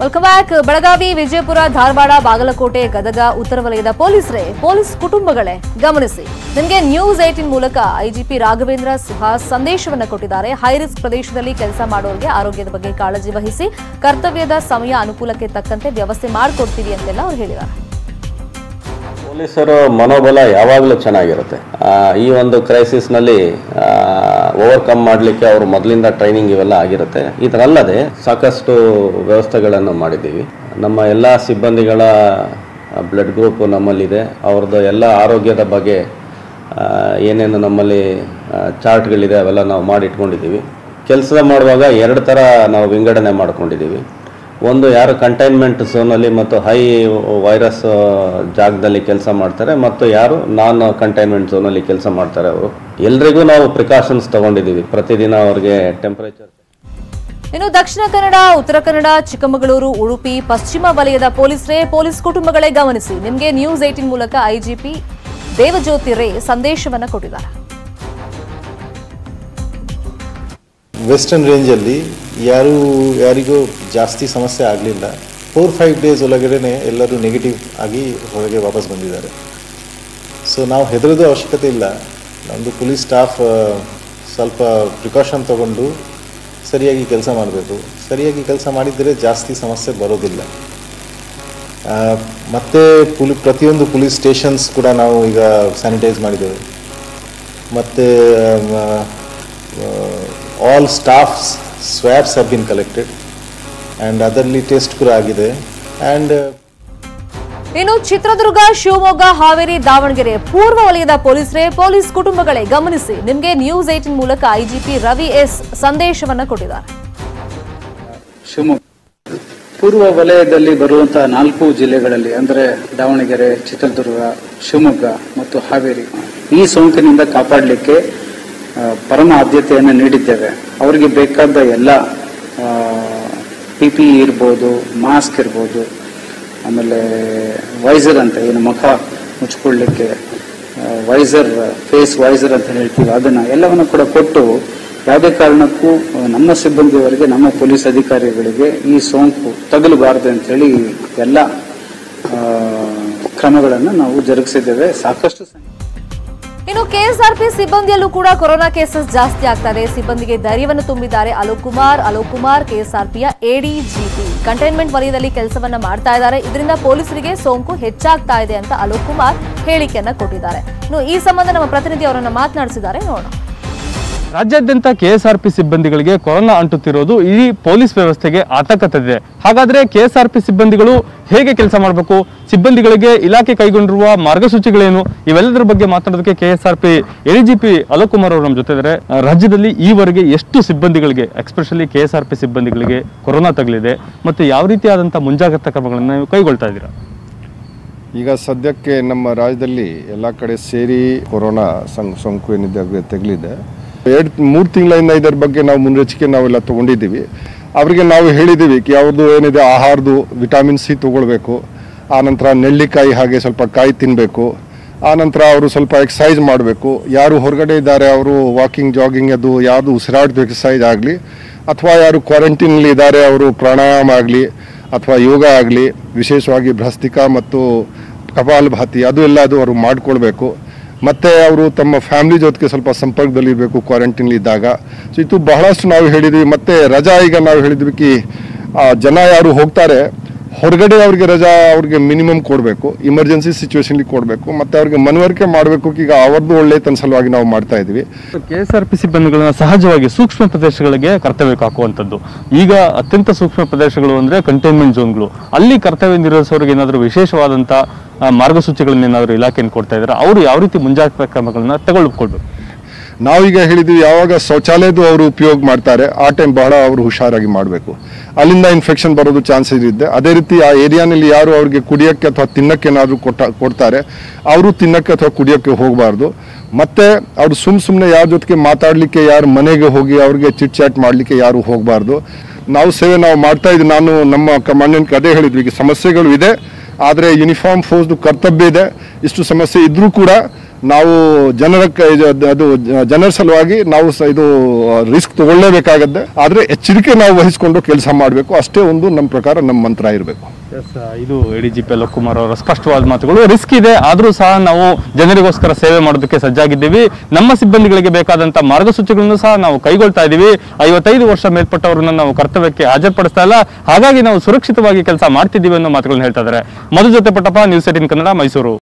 Welcome back Belagavi, Vijayapura, Dharwad, Bagalkot, Gadag, ಉತ್ತರ ವಲಯದ ಪೊಲೀಸರೇ, ಪೊಲೀಸ್ ಕುಟುಂಬಗಳೇ, ಗಮನಿಸಿ. ನಿಮಗೆ ನ್ಯೂಸ್ ಏಟಿನ್ ಮೂಲಕ ಐಜಿಪಿ ರಾಘವೇಂದ್ರ ಸುಹಾಸ್ ಸಂದೇಶವನ್ನ ಕೊಟ್ಟಿದ್ದಾರೆ. ಹೈರಿಸ್ಕ್ ಪ್ರದೇಶದಲ್ಲಿ ಕೆಲಸ ಮಾಡೋರಿಗೆ ಆರೋಗ್ಯದ ಬಗ್ಗೆ ಕಾಳಜಿ ವಹಿಸಿ, ಕರ್ತವ್ಯದ ಸಮಯ ಅನುಕೂಲಕ್ಕೆ ತಕ್ಕಂತೆ ವ್ಯವಸ್ಥೆ ಮಾಡಿಕೊಡ್ತೀವಿ ಅಂತೆಲ್ಲ ಅವ್ರು ಹೇಳಿದ್ದಾರೆ. ಪೊಲೀಸರ ಮನೋಬಲ ಯಾವಾಗಲೂ ಚೆನ್ನಾಗಿರುತ್ತೆ. ಈ ಒಂದು ಕ್ರೈಸಿಸ್ನಲ್ಲಿ ಓವರ್ಕಮ್ ಮಾಡಲಿಕ್ಕೆ ಅವರು ಮೊದಲಿಂದ ಟ್ರೈನಿಂಗ್ ಇವೆಲ್ಲ ಆಗಿರುತ್ತೆ. ಇದರಲ್ಲದೆ ಸಾಕಷ್ಟು ವ್ಯವಸ್ಥೆಗಳನ್ನು ಮಾಡಿದ್ದೀವಿ. ನಮ್ಮ ಎಲ್ಲ ಸಿಬ್ಬಂದಿಗಳ ಬ್ಲಡ್ ಗ್ರೂಪ್ ನಮ್ಮಲ್ಲಿದೆ. ಅವ್ರದ್ದು ಎಲ್ಲ ಆರೋಗ್ಯದ ಬಗ್ಗೆ ಏನೇನು ನಮ್ಮಲ್ಲಿ ಚಾರ್ಟ್ಗಳಿದೆ ಅವೆಲ್ಲ ನಾವು ಮಾಡಿಟ್ಕೊಂಡಿದ್ದೀವಿ. ಕೆಲಸ ಮಾಡುವಾಗ ಎರಡು ಥರ ನಾವು ವಿಂಗಡಣೆ ಮಾಡ್ಕೊಂಡಿದ್ದೀವಿ. ಒಂದು ಯಾರು ಕಂಟೈನ್ಮೆಂಟ್ ಝೋನಲ್ಲಿ ಮತ್ತು ಹೈ ವೈರಸ್ ಜಾಗದಲ್ಲಿ ಕೆಲಸ ಮಾಡ್ತಾರೆ ಮತ್ತು ಯಾರು ನಾನ್ ಕಂಟೈನ್ಮೆಂಟ್ ಝೋನಲ್ಲಿ ಕೆಲಸ ಮಾಡ್ತಾರೆ ಅವರು. ಎಲ್ರಿಗೂ ನಾವು ಪ್ರಿಕಾಷನ್ಸ್ ತಗೊಂಡಿದ್ದೀವಿ. ಪ್ರತಿದಿನ ಅವ್ರಿಗೆ ಟೆಂಪರೇಚರ್ ಇನ್ನು ದಕ್ಷಿಣ ಕನ್ನಡ ಉತ್ತರ ಕನ್ನಡ ಚಿಕ್ಕಮಗಳೂರು ಉಡುಪಿ ಪಶ್ಚಿಮ ವಲಯದ ಪೊಲೀಸರೇ ಪೊಲೀಸ್ ಕುಟುಂಬಗಳೇ ಗಮನಿಸಿ. ನಿಮಗೆ ನ್ಯೂಸ್ ಏಟಿನ್ ಮೂಲಕ ಐಜಿಪಿ ದೇವಜ್ಯೋತಿ ರೇ ಸಂದೇಶವನ್ನ ಕೊಟ್ಟಿದ್ದಾರೆ. ವೆಸ್ಟರ್ನ್ ರೇಂಜಲ್ಲಿ ಯಾರು ಯಾರಿಗೂ ಜಾಸ್ತಿ ಸಮಸ್ಯೆ ಆಗಲಿಲ್ಲ. ಫೋರ್ ಫೈವ್ ಡೇಸ್ ಒಳಗಡೆ ಎಲ್ಲರೂ ನೆಗೆಟಿವ್ ಆಗಿ ಹೊರಗೆ ವಾಪಸ್ ಬಂದಿದ್ದಾರೆ. ಸೊ ನಾವು ಹೆದರೋದು ಅವಶ್ಯಕತೆ ಇಲ್ಲ. ನಮ್ಮದು ಪೊಲೀಸ್ ಸ್ಟಾಫ್ ಸ್ವಲ್ಪ ಪ್ರಿಕಾಷನ್ ತಗೊಂಡು ಸರಿಯಾಗಿ ಕೆಲಸ ಮಾಡಬೇಕು. ಸರಿಯಾಗಿ ಕೆಲಸ ಮಾಡಿದರೆ ಜಾಸ್ತಿ ಸಮಸ್ಯೆ ಬರೋದಿಲ್ಲ. ಮತ್ತು ಪುಲಿ, ಪ್ರತಿಯೊಂದು ಪೊಲೀಸ್ ಸ್ಟೇಷನ್ಸ್ ಕೂಡ ನಾವು ಈಗ ಸ್ಯಾನಿಟೈಸ್ ಮಾಡಿದ್ದೇವೆ. ಮತ್ತು all staffs swabs have been collected and ಅದರಲ್ಲಿ ಟೆಸ್ಟ್ ಕೂಡ ಆಗಿದೆ. ಅಂಡ್ ಇನ್ನು ಚಿತ್ರದುರ್ಗ ಶಿವಮೊಗ್ಗ ಹಾವೇರಿ ದಾವಣಗೆರೆ ಪೂರ್ವ ವಲಯದ ಪೊಲೀಸರೇ ಪೊಲೀಸ್ ಕುಟುಂಬಗಳೇ ಗಮನಿಸಿ. ನಿಮಗೆ ನ್ಯೂಸ್ ಏಟಿನ್ ಮೂಲಕ ಐಜಿಪಿ ರವಿ ಎಸ್ ಸಂದೇಶವನ್ನ ಕೊಟ್ಟಿದ್ದಾರೆ. ಶಿವಮೊಗ್ಗ. ಪೂರ್ವ ವಲಯದಲ್ಲಿ ಬರುವಂತಹ ನಾಲ್ಕು ಜಿಲ್ಲೆಗಳಲ್ಲಿ ಅಂದರೆ ದಾವಣಗೆರೆ ಚಿತ್ರದುರ್ಗ ಶಿವಮೊಗ್ಗ ಮತ್ತು ಹಾವೇರಿ ಈ ಸೋಂಕಿನಿಂದ ಕಾಪಾಡಲಿಕ್ಕೆ ಪರಮ ಆದ್ಯತೆಯನ್ನು ನೀಡಿದ್ದೇವೆ. ಅವರಿಗೆ ಬೇಕಾದ ಎಲ್ಲ ಪಿ ಪಿ ಇರ್ಬೋದು, ಮಾಸ್ಕ್ ಇರ್ಬೋದು, ಆಮೇಲೆ ವೈಸರ್ ಅಂತ, ಏನು ಮುಖ ಮುಚ್ಕೊಳ್ಳಿಕ್ಕೆ ವೈಸರ್, ಫೇಸ್ ವೈಸರ್ ಅಂತ ಹೇಳ್ತೀವಿ, ಅದನ್ನು ಎಲ್ಲವನ್ನು ಕೂಡ ಕೊಟ್ಟು, ಯಾವುದೇ ಕಾರಣಕ್ಕೂ ನಮ್ಮ ಸಿಬ್ಬಂದಿಯವರಿಗೆ, ನಮ್ಮ ಪೊಲೀಸ್ ಅಧಿಕಾರಿಗಳಿಗೆ ಈ ಸೋಂಕು ತಗಲಬಾರದು ಅಂತೇಳಿ ಎಲ್ಲ ಕ್ರಮಗಳನ್ನು ನಾವು ಜರುಗಿಸಿದ್ದೇವೆ. ಸಾಕಷ್ಟು ಇನ್ನು ಕೆಎಸ್ಆರ್ಪಿ ಸಿಬ್ಬಂದಿಯಲ್ಲೂ ಕೂಡ ಕೊರೋನಾ ಕೇಸಸ್ ಜಾಸ್ತಿ ಆಗ್ತಾ ಇದೆ ಸಿಬ್ಬಂದಿಗೆ ಧೈರ್ಯವನ್ನು ತುಂಬಿದ್ದಾರೆ ಅಲೋಕ್ ಕುಮಾರ್. ಅಲೋಕ್ ಕುಮಾರ್ ಕೆಎಸ್ಆರ್ಪಿಯ ಎಡಿಜಿಪಿ. ಕಂಟೈನ್ಮೆಂಟ್ ವಲಯದಲ್ಲಿ ಕೆಲಸವನ್ನ ಮಾಡ್ತಾ ಇದ್ದಾರೆ. ಇದರಿಂದ ಪೊಲೀಸರಿಗೆ ಸೋಂಕು ಹೆಚ್ಚಾಗ್ತಾ ಇದೆ ಅಂತ ಅಲೋಕ್ ಕುಮಾರ್ ಹೇಳಿಕೆಯನ್ನ ಕೊಟ್ಟಿದ್ದಾರೆ. ಇನ್ನು ಈ ಸಂಬಂಧ ನಮ್ಮ ಪ್ರತಿನಿಧಿ ಅವರನ್ನು ಮಾತನಾಡಿಸಿದ್ದಾರೆ. ನೋಡೋಣ. ರಾಜ್ಯಾದ್ಯಂತ ಕೆಎಸ್ಆರ್ಪಿ ಸಿಬ್ಬಂದಿಗಳಿಗೆ ಕೊರೋನಾ ಅಂಟುತ್ತಿರೋದು ಇಡೀ ಪೊಲೀಸ್ ವ್ಯವಸ್ಥೆಗೆ ಆತಂಕ ತಂದಿದೆ ಹಾಗಾದ್ರೆ ಕೆಎಸ್ಆರ್ಪಿ ಸಿಬ್ಬಂದಿಗಳು ಹೇಗೆ ಕೆಲಸ ಮಾಡಬೇಕು? ಸಿಬ್ಬಂದಿಗಳಿಗೆ ಇಲಾಖೆ ಕೈಗೊಂಡಿರುವ ಮಾರ್ಗಸೂಚಿಗಳೇನು? ಇವೆಲ್ಲದರ ಬಗ್ಗೆ ಮಾತನಾಡೋದಕ್ಕೆ ಕೆಎಸ್ಆರ್ಪಿ ಎಡಿಜಿಪಿ ಅಲೋಕ್ ಕುಮಾರ್ ಅವರು ನಮ್ಮ ಜೊತೆ ಇದ್ದಾರೆ ರಾಜ್ಯದಲ್ಲಿ ಈವರೆಗೆ ಎಷ್ಟು ಸಿಬ್ಬಂದಿಗಳಿಗೆ ಎಕ್ಸ್ಪೆಷಲಿ ಕೆಎಸ್ಆರ್ಪಿ ಸಿಬ್ಬಂದಿಗಳಿಗೆ ಕೊರೋನಾ ತಗಲಿದೆ ಮತ್ತು ಯಾವ ರೀತಿಯಾದಂಥ ಮುಂಜಾಗ್ರತಾ ಕ್ರಮಗಳನ್ನು ನೀವು ಕೈಗೊಳ್ತಾ ಇದ್ದೀರಾ? ಈಗ ಸದ್ಯಕ್ಕೆ ನಮ್ಮ ರಾಜ್ಯದಲ್ಲಿ ಎಲ್ಲ ಕಡೆ ಸೇರಿ ಕೊರೋನಾ ಸಂ, ಸೋಂಕು ಏನಿದೆ ತಗಲಿದೆ. ಎರಡು, ಮೂರು ತಿಂಗಳಿಂದ ಇದರ ಬಗ್ಗೆ ನಾವು ಮುನ್ನೆಚ್ಚರಿಕೆ ನಾವೆಲ್ಲ ತೊಗೊಂಡಿದ್ದೀವಿ. ಅವರಿಗೆ ನಾವು ಹೇಳಿದ್ದೀವಿ ಯಾವುದು ಏನಿದೆ ಆಹಾರದ್ದು ವಿಟಮಿನ್ ಸಿ ತೊಗೊಳ್ಬೇಕು. ಆನಂತರ ನೆಲ್ಲಿಕಾಯಿ ಹಾಗೆ ಸ್ವಲ್ಪ ಕಾಯಿ ತಿನ್ನಬೇಕು ಆನಂತರ ಅವರು ಸ್ವಲ್ಪ ಎಕ್ಸಸೈಸ್ ಮಾಡಬೇಕು. ಯಾರು ಹೊರಗಡೆ ಇದ್ದಾರೆ, ಅವರು ವಾಕಿಂಗ್, ಜಾಗಿಂಗ್ ಅದು ಯಾವುದು ಉಸಿರಾಡ್ದು ಎಕ್ಸಸೈಸ್ ಆಗಲಿ, ಅಥವಾ ಯಾರು ಕ್ವಾರಂಟೈನಲ್ಲಿ ಇದ್ದಾರೆ, ಅವರು ಪ್ರಾಣಾಯಾಮ ಆಗಲಿ, ಅಥವಾ ಯೋಗ ಆಗಲಿ, ವಿಶೇಷವಾಗಿ ಭ್ರಸ್ತಿಕ ಮತ್ತು ಕಪಾಲಭಾತಿ, ಅದು ಎಲ್ಲ ಅದು ಅವರು ಮಾಡ್ಕೊಳ್ಬೇಕು. ಮತ್ತು ಅವರು ತಮ್ಮ ಫ್ಯಾಮಿಲಿ ಜೊತೆಗೆ ಸ್ವಲ್ಪ ಸಂಪರ್ಕದಲ್ಲಿ ಇರಬೇಕು ಕ್ವಾರಂಟೈನ್ ಇದ್ದಾಗ. ಸೊ ಇದು ಬಹಳಷ್ಟು ನಾವು ಹೇಳಿದ್ವಿ. ಮತ್ತು ರಜಾ ಈಗ ನಾವು ಹೇಳಿದ್ವಿ ಕಿ ಜನ ಯಾರು ಹೋಗ್ತಾರೆ ಹೊರಗಡೆ ಅವ್ರಿಗೆ ರಜಾ ಅವ್ರಿಗೆ ಮಿನಿಮಮ್ ಕೊಡಬೇಕು ಇಮರ್ಜೆನ್ಸಿ ಸಿಚುವೇಶನ್ಲಿ ಕೊಡಬೇಕು, ಮತ್ತು ಅವ್ರಿಗೆ ಮನವರಿಕೆ ಮಾಡಬೇಕು, ಈಗ ಅವ್ರದ್ದು ಒಳ್ಳೆ ತನ್ನ ಸಲುವಾಗಿ ನಾವು ಮಾಡ್ತಾ ಇದ್ವಿ ಸಿ ಸಿಬ್ಬಂದಿಗಳನ್ನ ಸಹಜವಾಗಿ ಸೂಕ್ಷ್ಮ ಪ್ರದೇಶಗಳಿಗೆ ಕರ್ತವ್ಯಕ್ಕೆ ಹಾಕುವಂಥದ್ದು. ಈಗ ಅತ್ಯಂತ ಸೂಕ್ಷ್ಮ ಪ್ರದೇಶಗಳು ಅಂದ್ರೆ ಕಂಟೈನ್ಮೆಂಟ್ ಝೋನ್ಗಳು ಅಲ್ಲಿ ಕರ್ತವ್ಯ ನಿರ್ವಹಿಸೋರಿಗೆ ಏನಾದರೂ ವಿಶೇಷವಾದಂಥ ಮಾರ್ಗಸೂಚಿಗಳನ್ನ ಏನಾದರೂ ಇಲಾಖೆಯನ್ನು ಕೊಡ್ತಾ ಇದ್ದಾರೆ? ಅವರು ಯಾವ ರೀತಿ ಮುಂಜಾಗ್ರತಾ ಕ್ರಮಗಳನ್ನ ತಗೊಳ್ಕೊಳ್ಬೇಕು ನಾವೀಗ ಹೇಳಿದ್ವಿ ಯಾವಾಗ ಶೌಚಾಲಯದ್ದು ಅವರು ಉಪಯೋಗ ಮಾಡ್ತಾರೆ, ಆ ಟೈಮ್ ಬಹಳ ಅವರು ಹುಷಾರಾಗಿ ಮಾಡಬೇಕು. ಅಲ್ಲಿಂದ ಇನ್ಫೆಕ್ಷನ್ ಬರೋದು ಚಾನ್ಸಸ್ ಇದೆ ಅದೇ ರೀತಿ ಆ ಏರಿಯಾನಲ್ಲಿ ಯಾರು ಅವ್ರಿಗೆ ಕುಡಿಯೋಕ್ಕೆ ಅಥವಾ ತಿನ್ನಕ್ಕೆ ಏನಾದರೂ ಕೊಟ್ಟ, ಕೊಡ್ತಾರೆ, ಅವರು ತಿನ್ನಕ್ಕೆ ಅಥವಾ ಕುಡಿಯೋಕ್ಕೆ ಹೋಗಬಾರ್ದು. ಮತ್ತೆ ಅವರು ಸುಮ್ಮ ಸುಮ್ಮನೆ ಯಾರ ಜೊತೆಗೆ ಮಾತಾಡಲಿಕ್ಕೆ, ಯಾರು ಮನೆಗೆ ಹೋಗಿ ಅವ್ರಿಗೆ ಚಿಟ್ ಚಾಟ್ ಮಾಡಲಿಕ್ಕೆ ಯಾರು ಹೋಗಬಾರ್ದು. ನಾವು ಸೇವೆ ನಾವು ಮಾಡ್ತಾ ಇದ್ದೀವಿ ನಾನು ನಮ್ಮ ಕಮಾಂಡೆಂಟ್ಗೆ ಅದೇ ಹೇಳಿದ್ವಿ, ಈಗ ಸಮಸ್ಯೆಗಳು ಇದೆ, ಆದರೆ ಯೂನಿಫಾರ್ಮ್ ಫೋರ್ಸ್ದು ಕರ್ತವ್ಯ ಇದೆ. ಇಷ್ಟು ಸಮಸ್ಯೆ ಇದ್ದರೂ ಕೂಡ ನಾವು ಜನರ ಅದು ಜನರ ಸಲುವಾಗಿ ನಾವು ಇದು ರಿಸ್ಕ್ ತಗೊಳ್ಳೇಬೇಕಾಗತ್ತೆ. ಆದರೆ ಎಚ್ಚರಿಕೆ ನಾವು ವಹಿಸಿಕೊಂಡು ಕೆಲಸ ಮಾಡಬೇಕು. ಅಷ್ಟೇ ಒಂದು ನಮ್ಮ ಪ್ರಕಾರ ನಮ್ಮ ಮಂತ್ರ ಇರಬೇಕು. ಇದು ಎಸ್ ಇದು ಎಡಿಜಿಪಿ ಅಲೋಕ್ ಕುಮಾರ್ ಅವರ ಸ್ಪಷ್ಟವಾದ ಮಾತುಗಳು. ರಿಸ್ಕ್ ಇದೆ. ಆದರೂ ಸಹ ನಾವು ಜನರಿಗೋಸ್ಕರ ಸೇವೆ ಮಾಡೋದಕ್ಕೆ ಸಜ್ಜಾಗಿದ್ದೀವಿ. ನಮ್ಮ ಸಿಬ್ಬಂದಿಗಳಿಗೆ ಬೇಕಾದಂಥ ಮಾರ್ಗಸೂಚಿಗಳನ್ನು ಸಹ ನಾವು ಕೈಗೊಳ್ತಾ ಇದ್ದೀವಿ. ಐವತ್ತೈದು ವರ್ಷ ಮೇಲ್ಪಟ್ಟವರನ್ನ ನಾವು ಕರ್ತವ್ಯಕ್ಕೆ ಹಾಜರುಪಡಿಸ್ತಾ ಇಲ್ಲ. ಹಾಗಾಗಿ ನಾವು ಸುರಕ್ಷಿತವಾಗಿ ಕೆಲಸ ಮಾಡ್ತಿದ್ದೀವಿ ಅನ್ನೋ ಮಾತುಗಳನ್ನ ಹೇಳ್ತಾ ಇದ್ದಾರೆ. ಮಧು ಜೊತೆ ಪಟ್ಟಪ್ಪ ನ್ಯೂಸ್ ಏಟಿನ್ ಕನ್ನಡ, ಮೈಸೂರು.